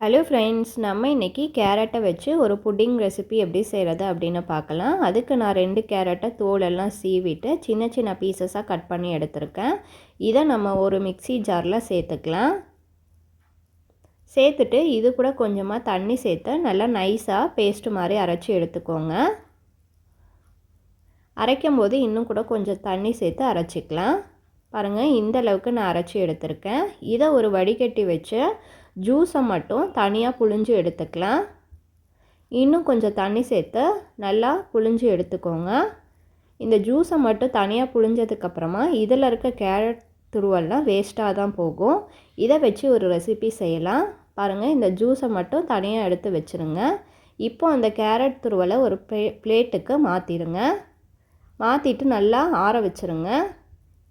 Hello friends நம்ம இன்றைக்கி கேரட்டை வச்சு ஒரு புட்டிங் ரெசிபி எப்படி செய்கிறது அப்படின்னு பார்க்கலாம். அதுக்கு நான் ரெண்டு கேரட்டை தோலெல்லாம் சீவிட்டு சின்ன சின்ன பீசஸாக கட் பண்ணி எடுத்திருக்கேன். இதை நம்ம ஒரு மிக்சி ஜாரில் சேர்த்துக்கலாம். சேர்த்துட்டு இது கூட கொஞ்சமாக தண்ணி சேர்த்து நல்லா நைஸாக பேஸ்ட்டு மாதிரி அரைச்சி எடுத்துக்கோங்க. அரைக்கும் போது இன்னும் கூட கொஞ்சம் தண்ணி சேர்த்து அரைச்சிக்கலாம். பாருங்கள் இந்த அளவுக்கு நான் அரைச்சி எடுத்திருக்கேன். இதை ஒரு வடிகட்டி வச்சு ஜூஸை மட்டும் தனியாக புழிஞ்சு எடுத்துக்கலாம். இன்னும் கொஞ்சம் தண்ணி சேர்த்து நல்லா புழிஞ்சு எடுத்துக்கோங்க. இந்த ஜூஸை மட்டும் தனியாக புழிஞ்சதுக்கப்புறமா இதில் இருக்க கேரட் துருவெல்லாம் வேஸ்ட்டாக தான் போகும். இதை வச்சு ஒரு ரெசிபி செய்யலாம். பாருங்கள் இந்த ஜூஸை மட்டும் தனியாக எடுத்து வச்சுருங்க. இப்போ அந்த கேரட் துருவலை ஒரு ப்ளே பிளேட்டுக்கு மாற்றிடுங்க மாற்றிட்டு நல்லா ஆற வச்சுருங்க.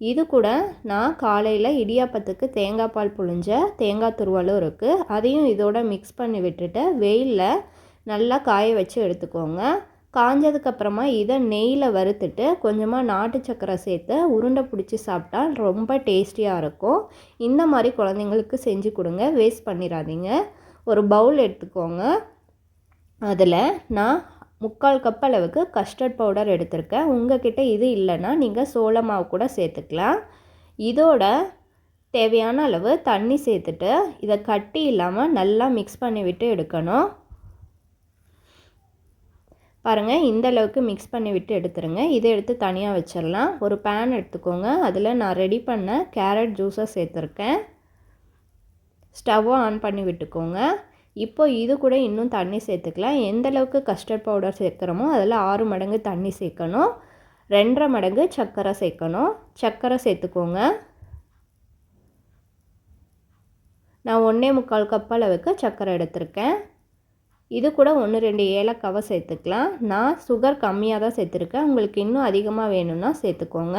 இது கூட நான் காலையில் இடியாப்பத்துக்கு தேங்காய் பால் புழிஞ்ச தேங்காய் துருவலும் இருக்குது அதையும் இதோட மிக்ஸ் பண்ணி விட்டுட்டு வெயிலில் நல்லா காய வச்சு எடுத்துக்கோங்க. காஞ்சதுக்கப்புறமா இதை நெய்யில் வறுத்துட்டு கொஞ்சமாக நாட்டு சக்கரை சேர்த்து உருண்டை பிடிச்சி சாப்பிட்டா ரொம்ப டேஸ்டியாக இருக்கும். இந்த மாதிரி குழந்தைங்களுக்கு செஞ்சு கொடுங்க வேஸ்ட் பண்ணிடாதீங்க ஒரு பவுல் எடுத்துக்கோங்க. அதில் நான் முக்கால் கப் அளவுக்கு கஸ்டர்ட் பவுடர் எடுத்திருக்கேன். உங்ககிட்ட இது இல்லைன்னா நீங்கள் சோள மாவு கூட சேர்த்துக்கலாம். இதோட தேவையான அளவு தண்ணி சேர்த்துட்டு இதை கட்டி இல்லாமல் நல்லா மிக்ஸ் பண்ணிவிட்டு எடுக்கணும். பாருங்கள் இந்த அளவுக்கு மிக்ஸ் பண்ணி விட்டு எடுத்துருங்க. இதை எடுத்து தனியாக வச்சிடலாம். ஒரு பேன் எடுத்துக்கோங்க. அதில் நான் ரெடி பண்ண கேரட் ஜூஸை சேர்த்துருக்கேன். ஸ்டவ்வை ஆன் பண்ணி விட்டுக்கோங்க. இப்போ இது கூட இன்னும் தண்ணி சேர்த்துக்கலாம். எந்த அளவுக்கு கஸ்டர்ட் பவுடர் சேர்க்குறோமோ அதில் ஆறு மடங்கு தண்ணி சேர்க்கணும். ரெண்டரை மடங்கு சர்க்கரை சேர்க்கணும். சர்க்கரை சேர்த்துக்கோங்க. நான் ஒன்றே முக்கால் கப் அளவுக்கு சர்க்கரை எடுத்திருக்கேன். இது கூட ஒன்று ரெண்டு ஏலக்காவை சேர்த்துக்கலாம். நான் சுகர் கம்மியாக தான் சேர்த்துருக்கேன். உங்களுக்கு இன்னும் அதிகமாக வேணும்னா சேர்த்துக்கோங்க.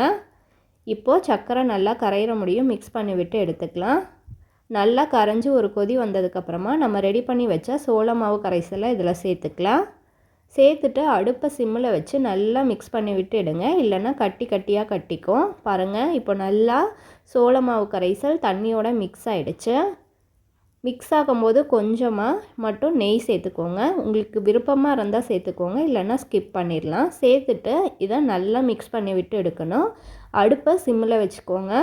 இப்போது சர்க்கரை நல்லா கரையிற முடியும். மிக்ஸ் பண்ணி விட்டு எடுத்துக்கலாம். நல்லா கரைஞ்சி ஒரு கொதி வந்ததுக்கப்புறமா நம்ம ரெடி பண்ணி வச்ச சோள மாவு கரைசலை இதில் சேர்த்துக்கலாம். சேர்த்துட்டு அடுப்பை சிம்மில் வச்சு நல்லா மிக்ஸ் பண்ணி விட்டு எடுங்க இல்லைன்னா கட்டி கட்டியாக கட்டிக்கும். பாருங்கள் இப்போ நல்லா சோள மாவு கரைசல் தண்ணியோட மிக்ஸ் ஆகிடுச்சு மிக்ஸ் ஆகும்போது கொஞ்சமாக மட்டும் நெய் சேர்த்துக்கோங்க. உங்களுக்கு விருப்பமாக இருந்தால் சேர்த்துக்கோங்க. இல்லைன்னா ஸ்கிப் பண்ணிடலாம். சேர்த்துட்டு இதை நல்லா மிக்ஸ் பண்ணி விட்டு எடுக்கணும். அடுப்பை சிம்மில் வச்சுக்கோங்க.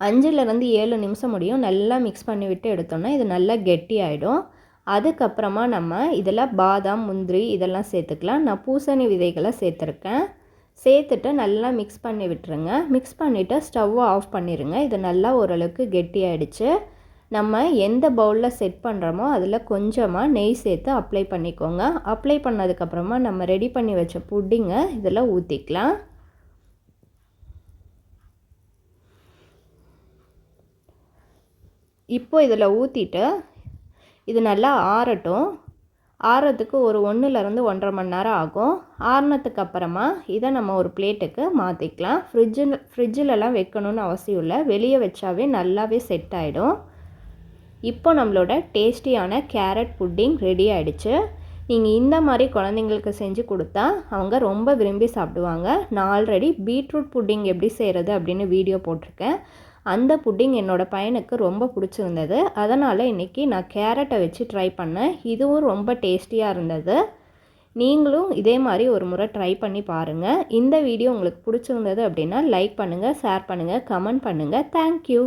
அஞ்சுலேருந்து ஏழு நிமிஷம் முடியும். நல்லா மிக்ஸ் பண்ணி விட்டு எடுத்தோம்னா இது நல்லா கெட்டி ஆகிடும் அதுக்கப்புறமா நம்ம இதில் பாதாம் முந்திரி இதெல்லாம் சேர்த்துக்கலாம். நான் பூசணி விதைகளை சேர்த்துருக்கேன். சேர்த்துட்டு நல்லா மிக்ஸ் பண்ணி விட்டுருங்க. மிக்ஸ் பண்ணிவிட்டு ஸ்டவ்வை ஆஃப் பண்ணிடுங்க இது நல்லா ஓரளவுக்கு கெட்டி ஆகிடுச்சு நம்ம எந்த பவுலில் செட் பண்ணுறோமோ அதில் கொஞ்சமாக நெய் சேர்த்து அப்ளை பண்ணிக்கோங்க. அப்ளை பண்ணதுக்கப்புறமா நம்ம ரெடி பண்ணி வச்ச புட்டிங்கை இதில் ஊற்றிக்கலாம் இப்போ இதில் ஊற்றிட்டு இது நல்லா ஆறட்டும். ஆறதுக்கு ஒரு ஒன்றுலேருந்து ஒன்றரை மணி நேரம் ஆகும். ஆறுனதுக்கு அப்புறமா இதை நம்ம ஒரு பிளேட்டுக்கு மாற்றிக்கலாம் ஃப்ரிட்ஜு ஃப்ரிட்ஜிலலாம் வைக்கணும்னு அவசியம் இல்லை. வெளியே வச்சாவே நல்லாவே செட் ஆகிடும் இப்போ நம்மளோட டேஸ்டியான கேரட் புட்டிங் ரெடி ஆகிடுச்சு நீங்கள் இந்த மாதிரி குழந்தைங்களுக்கு செஞ்சு கொடுத்தா அவங்க ரொம்ப விரும்பி சாப்பிடுவாங்க. நான் ஆல்ரெடி பீட்ரூட் புட்டிங் எப்படி செய்கிறது அப்படின்னு வீடியோ போட்டிருக்கேன். அந்த புட்டிங் என்னோடய பையனுக்கு ரொம்ப பிடிச்சிருந்தது. அதனால் இன்றைக்கி நான் கேரட்டை வச்சு ட்ரை பண்ணேன். இதுவும் ரொம்ப டேஸ்டியாக இருந்தது. நீங்களும் இதே மாதிரி ஒரு முறை ட்ரை பண்ணி பாருங்கள் இந்த வீடியோ உங்களுக்கு பிடிச்சிருந்தது அப்படின்னா லைக் பண்ணுங்கள் ஷேர் பண்ணுங்கள் கமெண்ட் பண்ணுங்கள் தேங்க்யூ